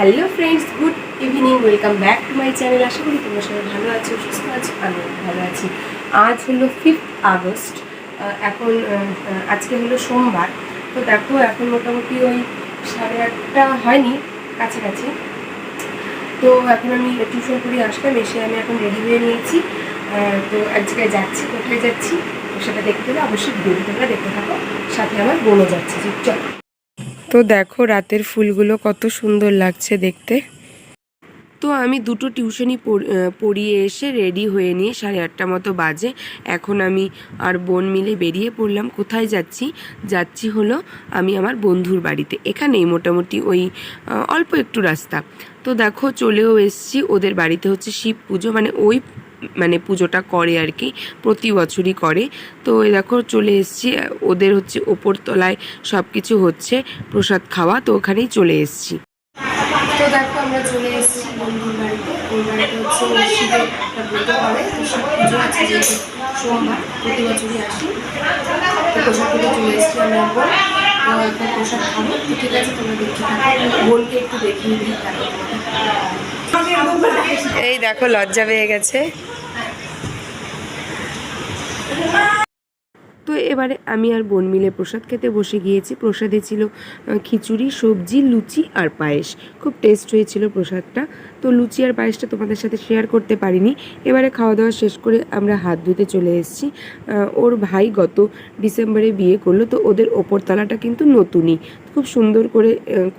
Hello friends, good evening, welcome back to my channel. আশা করি তোমরা সবাই ভালো আছো, সুস্থ আছো আমি ভালো আছি। আজ হলো ফিফথ আগস্ট এখন আজকে হলো সোমবার। তো দেখো, এখন মোটামুটি ওই সাড়ে আটটা হয়নি, কাছাকাছি। তো এখন আমি টিউশন করে আসলাম, এসে আমি এখন রেডি হয়ে নিয়েছি। তো এক জায়গায় যাচ্ছি, কোথায় যাচ্ছি সেটা দেখতে গেলে অবশ্যই ভিডিওটি তোমরা দেখতে থাকো। সাথে আমার বোনও যাচ্ছে, চল। তো দেখো রাতের ফুলগুলো কত সুন্দর লাগছে দেখতে। তো আমি দুটো টিউশনি পড়িয়ে এসে রেডি হয়ে নিয়ে সাড়ে আটটা মতো বাজে। এখন আমি আর বোন মিলে বেরিয়ে পড়লাম। কোথায় যাচ্ছি? যাচ্ছি হলো আমি আমার বন্ধুর বাড়িতে। এখানেই মোটামুটি ওই অল্প একটু রাস্তা। তো দেখো চলেও এসছি। ওদের বাড়িতে হচ্ছে শিব পুজো। মানে ওই মানে পুজোটা করে আর কি, প্রতি বছরই করে। তো এই দেখো চলে এসছি, ওদের হচ্ছে ওপর তলায় সব কিছু হচ্ছে প্রসাদ খাওয়া, তো ওখানেই চলে এসছি। তো দেখো আমরা চলে এসেছি বন্ধুর বাড়িতে। ওই বাড়িতে হচ্ছে শিবের একটা ব্রত করে শিব পুজো আছে যেহেতু সোমবার, প্রতি বছরই আসি। তো প্রসাদ খেতে চলে এসেছি আমরা তো এখন প্রসাদ খাব। ঠিক আছে, তোমরা দেখতে থাকো। বোনকে একটু দেখিয়ে দিই এই দেখো লজ্জা পেয়ে গেছে। তো এবারে আমি আর বোন মিলে প্রসাদ খেতে বসে গিয়েছি। প্রসাদে ছিল খিচুড়ি, সবজি, লুচি আর পায়েস। খুব টেস্ট হয়েছিল প্রসাদটা। তো লুচি আর পায়েসটা তোমাদের সাথে শেয়ার করতে পারিনি। এবারে খাওয়া দাওয়া শেষ করে আমরা হাত ধুতে চলে এসেছি। ওর ভাই গত ডিসেম্বরে বিয়ে করল, তো ওদের ওপরতলাটা কিন্তু নতুনই। খুব সুন্দর করে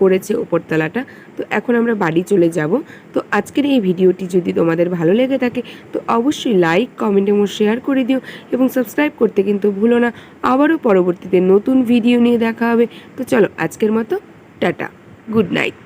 করেছে ওপরতলাটা। তো এখন আমরা বাড়ি চলে যাব। তো আজকের এই ভিডিওটি যদি তোমাদের ভালো লেগে থাকে, তো অবশ্যই লাইক কমেন্ট এবং শেয়ার করে দিও এবং সাবস্ক্রাইব করতে কিন্তু ভুলো না। আবারও পরবর্তীতে নতুন ভিডিও নিয়ে দেখা হবে। তো চলো, আজকের মতো, টাটা। Good night